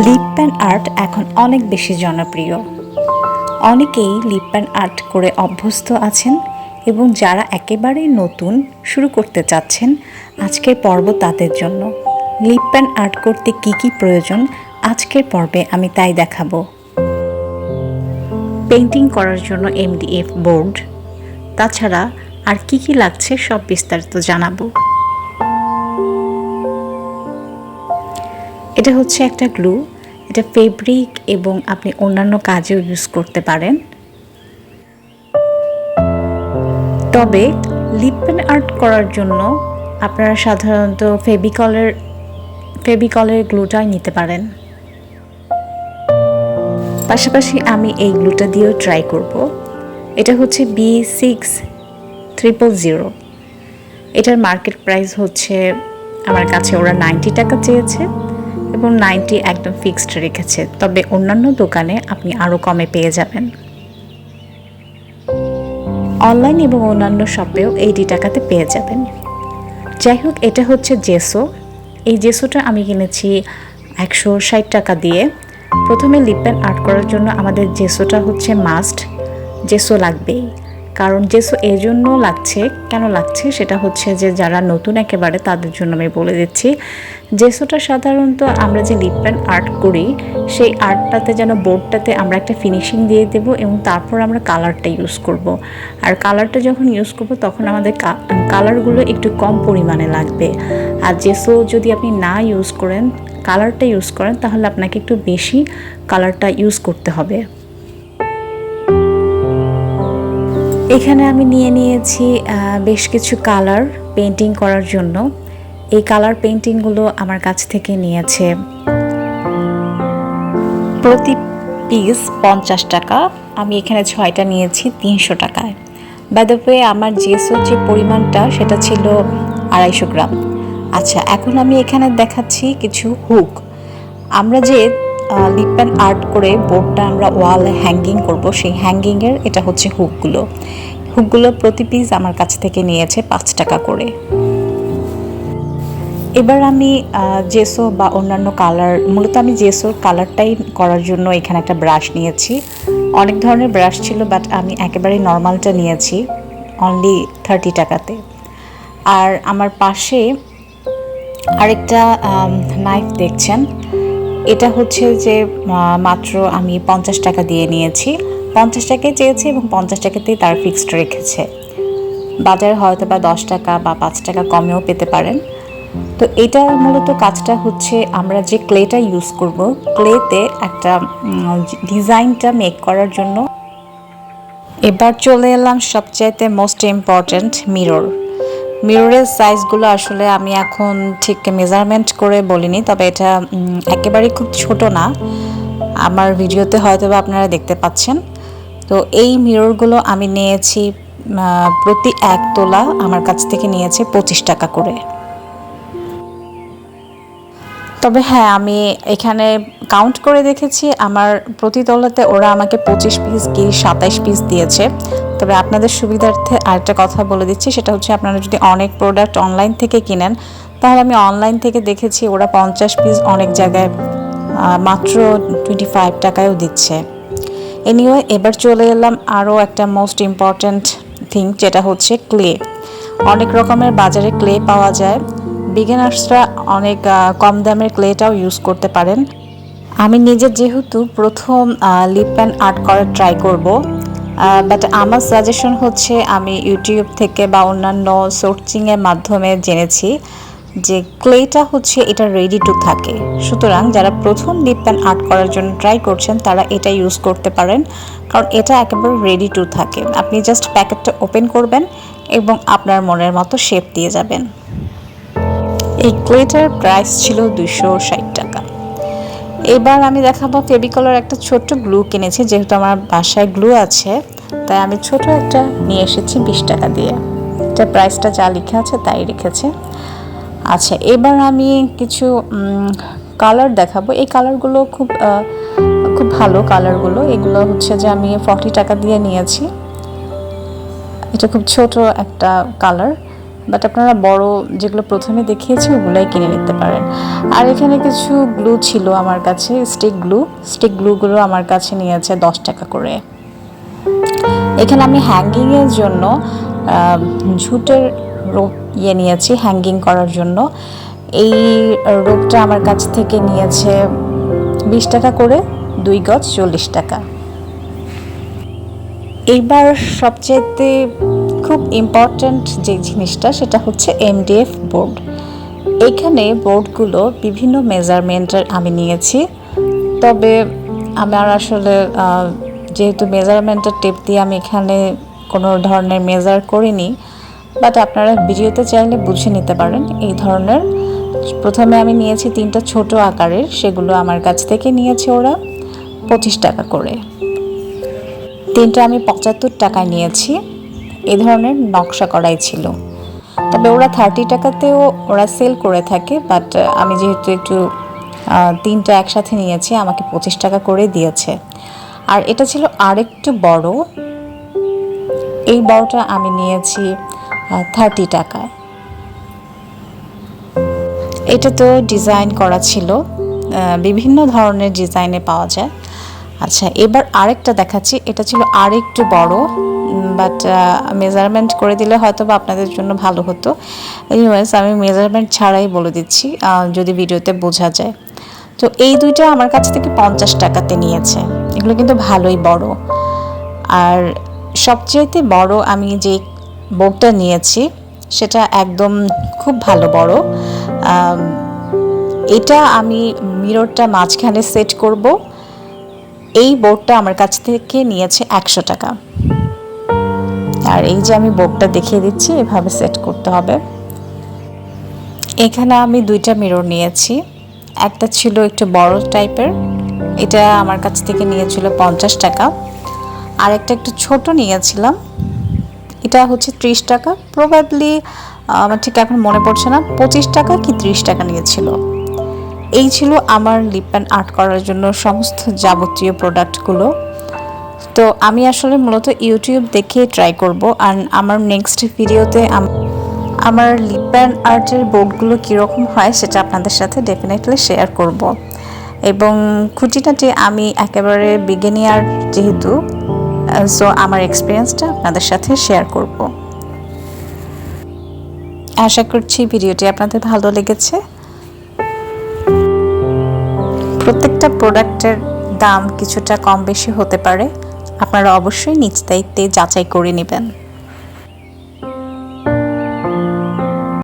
Lip pan art এখন অনেক বেশি জনপ্রিয়। অনেকেই লিপ প্যান আর্ট করে অভ্যস্ত আছেন এবং যারা একেবারেই নতুন শুরু করতে চাচ্ছেন আজকের পর্ব তাদের জন্য। লিপ প্যান আর্ট করতে কি কি প্রয়োজন আজকের পর্বে আমি তাই দেখাবো। পেন্টিং করার জন্য এমডিএফ বোর্ড। তাছাড়া আর কি কি লাগছে সব বিস্তারিত জানাব। এটা হচ্ছে একটা গ্লু এটা ফেব্রিক এবং আপনি অন্যান্য কাজেও ইউজ করতে পারেন। তবে লিপ পেন আর্ট করার জন্য আপনারা সাধারণত ফেবিকলের ফেবিকলের গ্লুটাই নিতে পারেন। পাশাপাশি আমি এই গ্লুটা দিয়েও ট্রাই করব। এটা হচ্ছে বি সিক্স ট্রিপল জিরো এটার মার্কেট প্রাইস হচ্ছে, আমার কাছে ওরা নাইনটি টাকা চেয়েছে। এবং নাইনটি একদম ফিক্সড রেখেছে। তবে অন্যান্য দোকানে আপনি আরও কমে পেয়ে যাবেন। অনলাইন এবং অন্যান্য শপেও এইটি টাকাতে পেয়ে যাবেন। যাই হোক, এটা হচ্ছে জেসো। এই জেসোটা আমি কিনেছি একশো ষাট টাকা দিয়ে। প্রথমে লিপ পেন আর্ট করার জন্য আমাদের জেসোটা হচ্ছে মাস্ট। জেসো লাগবেই। কারণ জেসো এই জন্য লাগছে, কেন লাগছে, সেটা হচ্ছে যে যারা নতুন একেবারে তাদের জন্য আমি বলে দিচ্ছি। জেসোটা সাধারণত আমরা যে লিপ পেন আর্ট করি, সেই আর্টটাতে যেন বোর্ডটাতে আমরা একটা ফিনিশিং দিয়ে দেব এবং তারপর আমরা কালারটা ইউজ করব। আর কালারটা যখন ইউজ করব, তখন আমাদের কালারগুলো একটু কম পরিমাণে লাগবে। আর জেসো যদি আপনি না ইউজ করেন কালারটা ইউজ করেন, তাহলে আপনাকে একটু বেশি কালারটা ইউজ করতে হবে। এখানে আমি নিয়ে নিয়েছি বেশ কিছু কালার পেন্টিং করার জন্য। এই কালার পেন্টিংগুলো আমার কাছ থেকে নিয়েছে। প্রতি পিস পঞ্চাশ টাকা। আমি এখানে ছয়টা নিয়েছি, তিনশো টাকায়। বাদপে আমার জিএসও যে পরিমাণটা, সেটা ছিল আড়াইশো গ্রাম। আচ্ছা এখন আমি এখানে দেখাচ্ছি কিছু হুক আমরা যে লিপ প্যান আর্ট করে বোর্ডটা আমরা ওয়ালে হ্যাঙ্গিং করব। সেই হ্যাঙ্গিংয়ের এটা হচ্ছে হুকগুলো হুকগুলো প্রতি পিস আমার কাছ থেকে নিয়েছে পাঁচ টাকা করে। এবার আমি জেসো বা অন্যান্য কালার মূলত আমি জেসোর কালারটাই করার জন্য এখানে একটা ব্রাশ নিয়েছি। অনেক ধরনের ব্রাশ ছিল বাট আমি একেবারে নর্মালটা নিয়েছি অনলি থার্টি টাকাতে। আর আমার পাশে আরেকটা নাইফ দেখছেন। এটা হচ্ছে যে মাত্র আমি পঞ্চাশ টাকা দিয়ে নিয়েছি। পঞ্চাশ টাকায় চেয়েছি এবং পঞ্চাশ টাকাতেই তার ফিক্সড রেখেছে। বাজারে হয়তো বা দশ টাকা বা পাঁচ টাকা কমেও পেতে পারেন। তো এটা মূলত কাজটা হচ্ছে আমরা যে ক্লেটা ইউজ করব, ক্লেতে একটা ডিজাইনটা মেক করার জন্য। এবার চলে এলাম সবচাইতে মোস্ট ইম্পর্ট্যান্ট মিরর মিররের সাইজগুলো আসলে আমি এখন ঠিক মেজারমেন্ট করে বলিনি, তবে এটা একেবারেই খুব ছোট না। আমার ভিডিওতে হয়তো বা আপনারা দেখতে পাচ্ছেন। তো এই মিররগুলো আমি নিয়েছি প্রতি এক তোলা, আমার কাছ থেকে নিয়েছে পঁচিশ টাকা করে। তবে হ্যাঁ আমি এখানে কাউন্ট করে দেখেছি। আমার প্রতি তলাতে ওরা আমাকে পঁচিশ পিস কি সাতাইশ পিস দিয়েছে। তবে আপনাদের সুবিধার্থে আরেকটা কথা বলে দিচ্ছি, সেটা হচ্ছে আপনারা যদি অনেক প্রোডাক্ট অনলাইন থেকে কিনেন, তাহলে আমি অনলাইন থেকে দেখেছি ওরা পঞ্চাশ পিস অনেক জায়গায় মাত্র টোয়েন্টি ফাইভ টাকায়ও দিচ্ছে। এনিওয়ে এবার চলে এলাম আরও একটা মোস্ট ইম্পর্ট্যান্ট থিং যেটা হচ্ছে ক্লে অনেক রকমের বাজারে ক্লে পাওয়া যায়। বিগিনার্সরা অনেক কম দামের ক্লেটাও ইউজ করতে পারেন। আমি নিজে যেহেতু প্রথম লিপ প্যান আর্ট করার ট্রাই করব বাট আমার সাজেশন হচ্ছে আমি ইউটিউব থেকে বা অন্যান্য সোর্চিংয়ের মাধ্যমে জেনেছি যে ক্লেটা হচ্ছে এটা রেডি টু থাকে। সুতরাং যারা প্রথম লিপ প্যান আর্ট করার জন্য ট্রাই করছেন, তারা এটা ইউজ করতে পারেন, কারণ এটা একেবারে রেডি টু থাকে। আপনি জাস্ট প্যাকেটটা ওপেন করবেন এবং আপনার মনের মতো শেপ দিয়ে যাবেন। এই ক্লেটার প্রাইস ছিল দুশো ষাট টাকা। এবার আমি দেখাবো ফেবিকলার একটা ছোট্ট গ্লু কিনেছি, যেহেতু আমার বাসায় গ্লু আছে, তাই আমি ছোট একটা নিয়ে এসেছি বিশ টাকা দিয়ে। এটা প্রাইসটা যা লিখে আছে তাই রেখেছে। আচ্ছা এবার আমি কিছু কালার দেখাবো। এই কালারগুলো খুব খুব ভালো কালারগুলো এগুলো হচ্ছে যে আমি ফর্টি টাকা দিয়ে নিয়েছি। এটা খুব ছোট একটা কালার বাট আপনারা বড় যেগুলো প্রথমে দেখিয়েছি, ওগুলোই কিনে নিতে পারেন। আর এখানে কিছু গ্লু ছিল আমার কাছে স্টিক গ্লু স্টিক গ্লুগুলো আমার কাছে নিয়েছে দশ টাকা করে। এখানে আমি হ্যাঙ্গিংয়ের জন্য ঝুটের রোপ ইয়ে নিয়েছি হ্যাঙ্গিং করার জন্য। এই রোপটা আমার কাছ থেকে নিয়েছে বিশ টাকা করে, দুই গজ চল্লিশ টাকা। এইবার সবচেয়েতে খুব ইম্পর্ট্যান্ট যে জিনিসটা, সেটা হচ্ছে এমডিএফ বোর্ড এখানে বোর্ডগুলো বিভিন্ন মেজারমেন্টের আমি নিয়েছি। তবে আমার আসলে যেহেতু মেজারমেন্টের টেপ দিয়ে আমি এখানে কোনো ধরনের মেজার করিনি বাট আপনারা ভিডিওতে চাইলে বুঝে নিতে পারেন এই ধরনের। প্রথমে আমি নিয়েছি তিনটা ছোট আকারের, সেগুলো আমার কাছ থেকে নিয়েছে ওরা, পঁচিশ টাকা করে। তিনটা আমি পঁচাত্তর টাকায় নিয়েছি। এই ধরনের নকশা করাই ছিল। তবে ওরা থার্টি টাকাতেও ওরা সেল করে থাকে বাট আমি যেহেতু একটু তিনটা একসাথে নিয়েছি, আমাকে পঁচিশ টাকা করে দিয়েছে। আর এটা ছিল আরেকটু বড়। এই বড়টা আমি নিয়েছি থার্টি টাকায়। এটা তো ডিজাইন করা ছিল বিভিন্ন ধরনের ডিজাইনে পাওয়া যায়। আচ্ছা এবার আরেকটা দেখাচ্ছি, এটা ছিল আরেকটু বড়। বাট মেজারমেন্ট করে দিলে হয়তো বা আপনাদের জন্য ভালো হতো। এনিওয়েজ আমি মেজারমেন্ট ছাড়াই বলে দিচ্ছি যদি ভিডিওতে বোঝা যায়। তো এই দুইটা আমার কাছ থেকে পঞ্চাশ টাকাতে নিয়েছে। এগুলো কিন্তু ভালোই বড়। আর সবচেয়েতে বড় আমি যে বোর্ডটা নিয়েছি, সেটা একদম খুব ভালো বড়। এটা আমি মিররটা মাঝখানে সেট করব। এই বোর্ডটা আমার কাছ থেকে নিয়েছে একশো টাকা। আর এই যে আমি বোর্ডটা দেখিয়ে দিচ্ছি, এভাবে সেট করতে হবে। এখানে আমি দুইটা মিরর নিয়েছি। একটা ছিল একটু বড় টাইপের এটা আমার কাছ থেকে নিয়েছিল পঞ্চাশ টাকা। আর একটা একটু ছোট নিয়েছিলাম, এটা হচ্ছে ত্রিশ টাকা। প্রবাবলি আমার ঠিক এখন মনে পড়ছে না, পঁচিশ টাকা কি ত্রিশ টাকা নিয়েছিল। এই ছিল আমার লিপ অ্যান্ড আর্ট করার জন্য সমস্ত যাবতীয় প্রোডাক্টগুলো তো আমি আসলে মূলত ইউটিউব দেখে ট্রাই করব। আর আমার নেক্সট ভিডিওতে আমার লিপ অ্যান্ড আর্টের বোর্ডগুলো কীরকম হয় সেটা আপনাদের সাথে ডেফিনেটলি শেয়ার করব। এবং খুঁটিনাটি আমি একেবারে বিগিনিয়ার যেহেতু সো আমার এক্সপিরিয়েন্সটা আপনাদের সাথে শেয়ার করব। আশা করছি ভিডিওটি আপনাদের ভালো লেগেছে। প্রত্যেকটা প্রোডাক্টের দাম কিছুটা কম বেশি হতে পারে। আপনারা অবশ্যই নিজ দায়িত্বে যাচাই করে নেবেন।